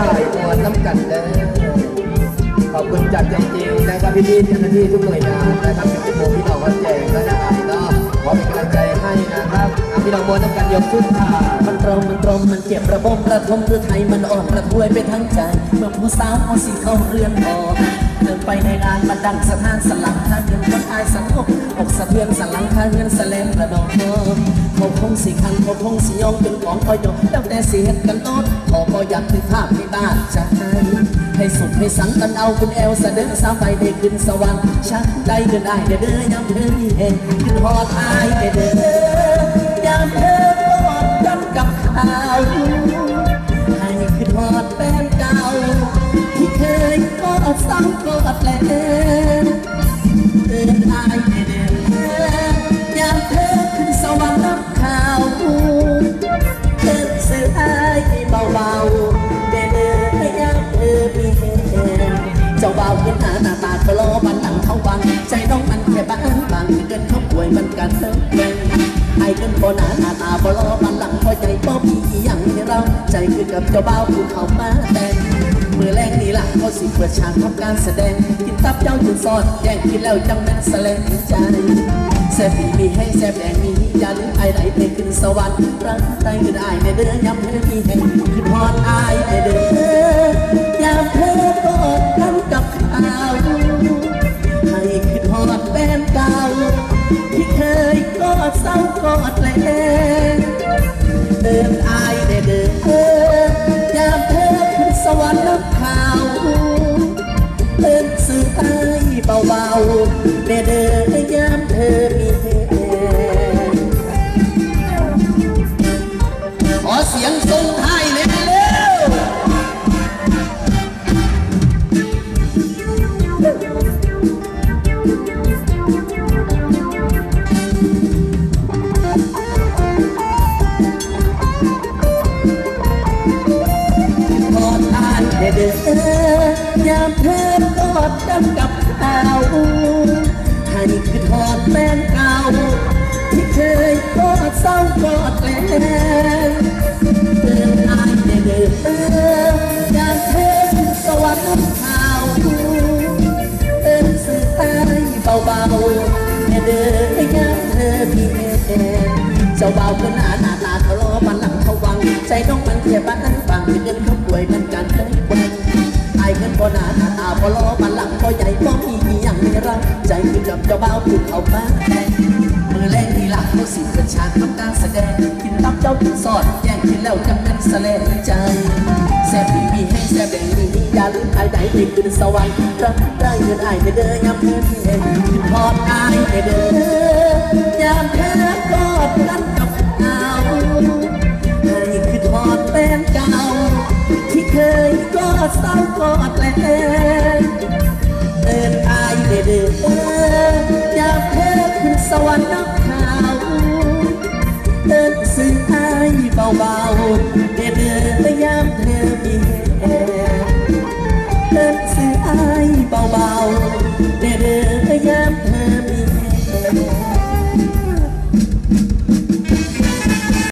ถ่ายมวลน้ำกันเด้อขอบคุณจากจริงๆนะครับพี่ๆเจ้าหน้าที่ทุกหน่วยงานนะครับที่เป็นโมพี่น้องวัดแจงและนะครับเนาะขอเป็นกำลังใจให้นะครับพี่น้องมวลน้ำกันยกขึ้นค่ะมันตรงมันตรงมันเจ็บระบมระทมหรือไทยมันอ่อนระทวยไปทั้งใจเมื่อผู้สาวเอาสีเข้าเรือนพอเดินไปในงานมันดังสถานสลังทาเงินคนอายสังคมอกสะเทือนสลังทาเงินสะเลมระนอง เขาคงสีคันเขาคงสียองเป็นของคอยโยแล้วแต่เสีเห็นกันต้นขอก็อยากถึงภาพในบ้านจะให้ให้สุขให้สังกันเอาคุณแอลเด็จสาวไปได้ขึ้นสวรรค์ชักได้เดินได้เด้อดยามเธอมีเห็นขึ้นหอดอายเด้อเด้อยามเธอกอดกันกับข่าวให้คือทอดแฟนเก่าที่เคยกอดซ้ำกอดแลนเดินอายเดินย เจ้าเบาขึ้นหาหน้าตาก็รอบันหลังเขาบังใจน้องมันแค่บ้านบางเกินเขาป่วยมันกันเติมเต็มไอ้เกินบ่หนาหน้าตาบ่รอบันหลังพอใจบ่มีอีหยังให้เรา ใจคือกับเจ้าบ่าวผู้เข้ามาแต่งมือแรงนี่ล่ะเขาสิเปิดฉากทำการแสดง กินตับเจ้าอยู่ซอดแย่งกินแล้วจังแม่นแสลงใจแซ่บีมีให้แซ่บแดงมีอย่าลืมไอ้ไหลเพลงขึ้นสวรรค์รักใจคือได้ในเดือนยำเธอมีแห่งคือพรอายในเดือน กอดแลเดินอายแต่เดินเออยามเธอขึ้นสวรรค์นับข่าวเดินสื่ออายเบาๆเด้อเดินยามเธอมีเหตุขอเสียงทรงไทย เดอ่านเด้อยามเธอกอดกันกับข่าวให้คือทอดแฟนเก่า ที่เคยกอดเศร้ากอดแลเตือนอายเด้อยามเธอสวรรค์ข่าวเตือนสื่อตายเบาๆเด้อยามเธอมีเอ็นเจ้าบ่าวคนหนาหน้าตาเขารอบันหลังเขาวัง ใจน้องมันเทียบบ้านฟังเงินเขาป่วยมันกัน บ่หนาหน้าตาบ่รอบันหลังบ่ใหญ่บ่มีอีหยังในรักใจคือกับเจ้าบ่าวพูดเขามาแต่มือแรงนี่หล่ะเขาสิเป็นฉากทำการแสดงกินตับเจ้าถึงสอดแย่งกินแล้วจังนั้นแสลงใจแซ่บปีมีให้แซ่บแดงมีอย่าลืมไอ้ใดไปขึ้นสวรรค์รักได้เงินไอ้เด้อยามเธอที่เห็นพอดไอ้เด้อ เอดแลเอินอายเดือเด้อยากเธอขึ้นสวรรค์นักข่าวเอินสื่ออายเบาๆเดือเด้อยามเธอ